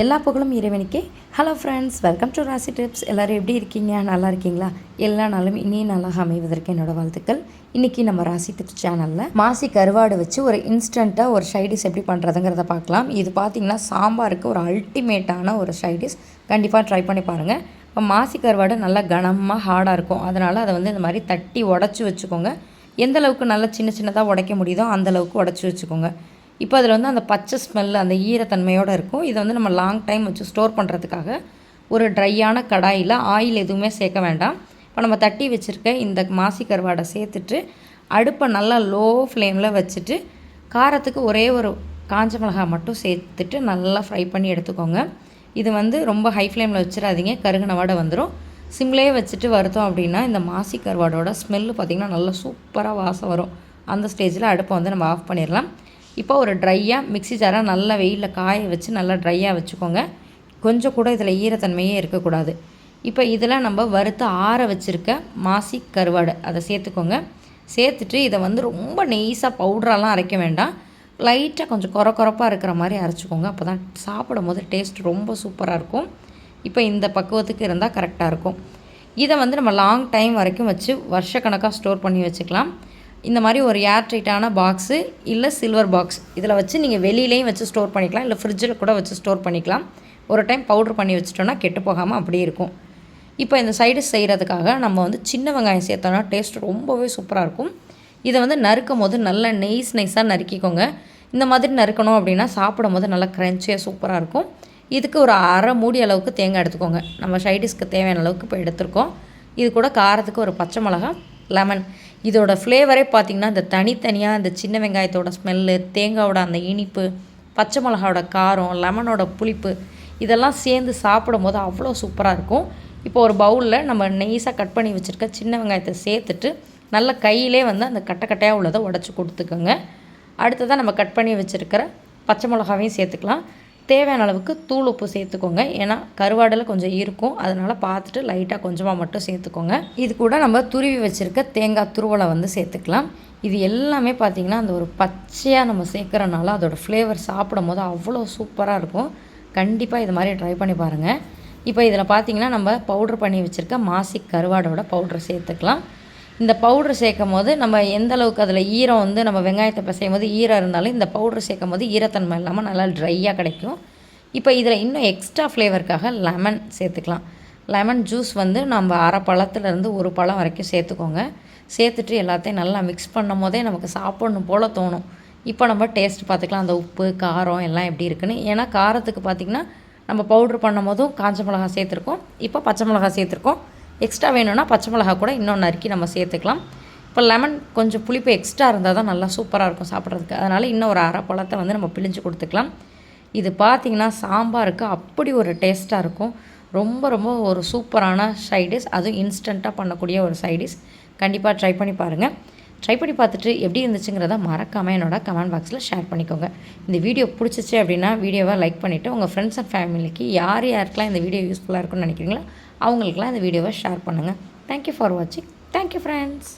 எல்லா புகழும் இறைவனுக்கே. Hello friends welcome to Rasi tips எல்லோரும் எப்படி இருக்கீங்க? நல்லா இருக்கீங்களா? எல்லா நாளும் இனியும் நல்லா அமைவதற்கு என்னோட வாழ்த்துக்கள். இன்றைக்கி நம்ம ராசி டிப்ஸ் சேனலில் மாசி கருவாடு வச்சு ஒரு இன்ஸ்டண்ட்டாக ஒரு ஷைடிஸ் எப்படி பண்ணுறதுங்கிறத பார்க்கலாம். இது பார்த்திங்கன்னா சாம்பாருக்கு ஒரு அல்டிமேட்டான ஒரு ஷைடிஸ் கண்டிப்பாக ட்ரை பண்ணி பாருங்கள் இப்போ மாசி கருவாடு நல்லா கனமாக ஹார்டாக இருக்கும். அதனால் அதை வந்து இந்த மாதிரி தட்டி உடச்சி வச்சுக்கோங்க. எந்த அளவுக்கு நல்லா சின்ன சின்னதாக உடைக்க முடியுதோ அந்தளவுக்கு உடச்சி வச்சுக்கோங்க. இப்போ அதில் வந்து அந்த பச்சை ஸ்மெல் அந்த ஈரத்தன்மையோடு இருக்கும். இதை வந்து நம்ம லாங் டைம் வச்சு ஸ்டோர் பண்ணுறதுக்காக ஒரு ட்ரையான கடாயில் ஆயில் எதுவுமே சேர்க்க வேண்டாம். இப்போ நம்ம தட்டி வச்சுருக்க இந்த மாசி கருவாடை சேர்த்துட்டு அடுப்பை நல்லா லோ ஃப்ளேமில் வச்சுட்டு காரத்துக்கு ஒரே ஒரு காஞ்ச மிளகாய் மட்டும் சேர்த்துட்டு நல்லா ஃப்ரை பண்ணி எடுத்துக்கோங்க. இது வந்து ரொம்ப ஹை ஃப்ளேமில் வச்சிடாதீங்க கருகின வாடை வந்துடும் சிம்லேயே வச்சுட்டு வருத்தோம் அப்படின்னா இந்த மாசி கருவாடோட ஸ்மெல்லு பார்த்திங்கன்னா நல்லா சூப்பராக வாசம் வரும். அந்த ஸ்டேஜில் அடுப்பை வந்து நம்ம ஆஃப் பண்ணிடலாம். இப்போ ஒரு ட்ரையாக மிக்சி ஜாராக நல்லா வெயிலில் காய வச்சு நல்லா ட்ரையாக வச்சுக்கோங்க. கொஞ்சம் கூட இதில் ஈரத்தன்மையே இருக்கக்கூடாது. இப்போ இதில் நம்ம வறுத்து ஆற வச்சுருக்க மாசி கருவாடு அதை சேர்த்துக்கோங்க. சேர்த்துட்டு இதை வந்து ரொம்ப நெய்ஸாக பவுட்ராலாம் அரைக்க வேண்டாம். லைட்டாக கொஞ்சம் குற குறப்பாக இருக்கிற மாதிரி அரைச்சிக்கோங்க. அப்போ தான் சாப்பிடும் போது டேஸ்ட் ரொம்ப சூப்பராக இருக்கும். இப்போ இந்த பக்குவத்துக்கு இருந்தால் கரெக்டாக இருக்கும். இதை வந்து நம்ம லாங் டைம் வரைக்கும் வச்சு வருஷக்கணக்காக ஸ்டோர் பண்ணி வச்சுக்கலாம். இந்த மாதிரி ஒரு ஏர் டைட்டான பாக்ஸு இல்லை சில்வர் பாக்ஸ் இதில் வச்சு நீங்கள் வெளியிலையும் வச்சு ஸ்டோர் பண்ணிக்கலாம். இல்லை ஃப்ரிட்ஜில் கூட வச்சு ஸ்டோர் பண்ணிக்கலாம். ஒரு டைம் பவுட்ரு பண்ணி வச்சிட்டோன்னா கெட்டு போகாமல் அப்படியே இருக்கும். இப்போ இந்த சைடு செய்கிறதுக்காக நம்ம வந்து சின்ன வெங்காயம் சேர்த்தோன்னா டேஸ்ட் ரொம்பவே சூப்பராக இருக்கும். இதை வந்து நறுக்கும் போது நல்லா நெய்ஸ் நைஸாக நறுக்கிக்கோங்க. இந்த மாதிரி நறுக்கணும் அப்படின்னா சாப்பிடும் போது நல்லா க்ரன்ச்சியாக சூப்பராக இருக்கும். இதுக்கு ஒரு அரை மூடி அளவுக்கு தேங்காய் எடுத்துக்கோங்க. நம்ம சைடிஸ்க்கு தேவையான அளவுக்கு இப்போ எடுத்துருக்கோம். இது கூட காரத்துக்கு ஒரு பச்சை மிளகா லெமன் இதோட ஃப்ளேவரே பார்த்திங்கன்னா இந்த தனித்தனியாக இந்த சின்ன வெங்காயத்தோட ஸ்மெல்லு தேங்காயோட அந்த இனிப்பு பச்சை மிளகாவோட காரம் லெமனோட புளிப்பு இதெல்லாம் சேர்ந்து சாப்பிடும் போது அவ்வளோ சூப்பராக இருக்கும். இப்போ ஒரு பவுலில் நம்ம நெய்ஸாக கட் பண்ணி வச்சுருக்க சின்ன வெங்காயத்தை சேர்த்துட்டு நல்ல கையிலே வந்து அந்த கட்டை கட்டையாக உள்ளதை உடச்சி கொடுத்துக்கோங்க. அடுத்ததாக நம்ம கட் பண்ணி வச்சுருக்கிற பச்சை மிளகாவையும் சேர்த்துக்கலாம். தேவையான அளவுக்கு தூள் உப்பு சேர்த்துக்கோங்க. ஏன்னா கருவாடில் கொஞ்சம் இருக்கும். அதனால் பார்த்துட்டு லைட்டாக கொஞ்சமாக மட்டும் சேர்த்துக்கோங்க. இது கூட நம்ம துருவி வச்சுருக்க தேங்காய் துருவலை வந்து சேர்த்துக்கலாம். இது எல்லாமே பார்த்திங்கன்னா அந்த ஒரு பச்சையாக நம்ம சேர்க்குறனால அதோடய ஃப்ளேவர் சாப்பிடும் போது அவ்வளோ சூப்பராக இருக்கும். கண்டிப்பாக இது மாதிரி ட்ரை பண்ணி பாருங்கள் இப்போ இதில் பார்த்திங்கன்னா நம்ம பவுட்ரு பண்ணி வச்சுருக்க மாசி கருவாடோட பவுட்ரு சேர்த்துக்கலாம். இந்த பவுட்ரு சேர்க்கும் போது நம்ம எந்த அளவுக்கு அதில் ஈரம் வந்து நம்ம வெங்காயத்தை பிசையும் போது ஈரம் இருந்தாலும் இந்த பவுட்ரு சேர்க்கும் போது ஈரத்தன்மை இல்லாமல் நல்லா ட்ரையாக கிடைக்கும். இப்போ இதில் இன்னும் எக்ஸ்ட்ரா ஃப்ளேவருக்காக லெமன் சேர்த்துக்கலாம். லெமன் ஜூஸ் வந்து நம்ம அரை பழத்துலேருந்து ஒரு பழம் வரைக்கும் சேர்த்துக்கோங்க. சேர்த்துட்டு எல்லாத்தையும் நல்லா மிக்ஸ் பண்ணும் போதே நமக்கு சாப்பிடணும் போல் தோணும். இப்போ நம்ம டேஸ்ட் பார்த்துக்கலாம். அந்த உப்பு காரம் எல்லாம் எப்படி இருக்குன்னு. ஏன்னா காரத்துக்கு பார்த்திங்கன்னா நம்ம பவுட்ரு பண்ணும் போதும் காஞ்ச மிளகா சேர்த்துருக்கோம். இப்போ பச்சை மிளகா சேர்த்துருக்கோம். எக்ஸ்ட்ரா வேணும்னா பச்சை மிளகா கூட இன்னும் நறுக்கி நம்ம சேர்த்துக்கலாம். இப்போ லெமன் கொஞ்சம் புளிப்பு எக்ஸ்ட்ரா இருந்தால் தான் நல்லா சூப்பராக இருக்கும் சாப்பிட்றதுக்கு. அதனால் இன்னும் ஒரு அரை பழத்தை வந்து நம்ம பிழிஞ்சு கொடுத்துக்கலாம். இது பார்த்திங்கன்னா சாம்பாருக்கு அப்படி ஒரு டேஸ்ட்டாக இருக்கும். ரொம்ப ரொம்ப ஒரு சூப்பரான சைடிஷ் அதுவும் இன்ஸ்டண்ட்டாக பண்ணக்கூடிய ஒரு சைடிஷ் கண்டிப்பாக ட்ரை பண்ணி பாருங்கள் ட்ரை பண்ணி பார்த்துட்டு எப்படி இருந்துச்சுங்கிறத மறக்காமல் என்னோட கமெண்ட் பாக்ஸில் ஷேர் பண்ணிக்கோங்க. இந்த வீடியோ பிடிச்சிச்சு அப்படின்னா வீடியோவை லைக் பண்ணிவிட்டு உங்கள் ஃப்ரெண்ட்ஸ் அண்ட் ஃபேமிலிக்கு யார் யாருக்கெலாம் இந்த வீடியோ யூஸ்ஃபுல்லாக இருக்குன்னு நினைக்கிறீங்களோ அவங்களுக்குலாம் இந்த வீடியோவை ஷேர் பண்ணுங்கள் தேங்க்யூ ஃபார் வாட்சிங் தேங்க்யூ ஃப்ரெண்ட்ஸ்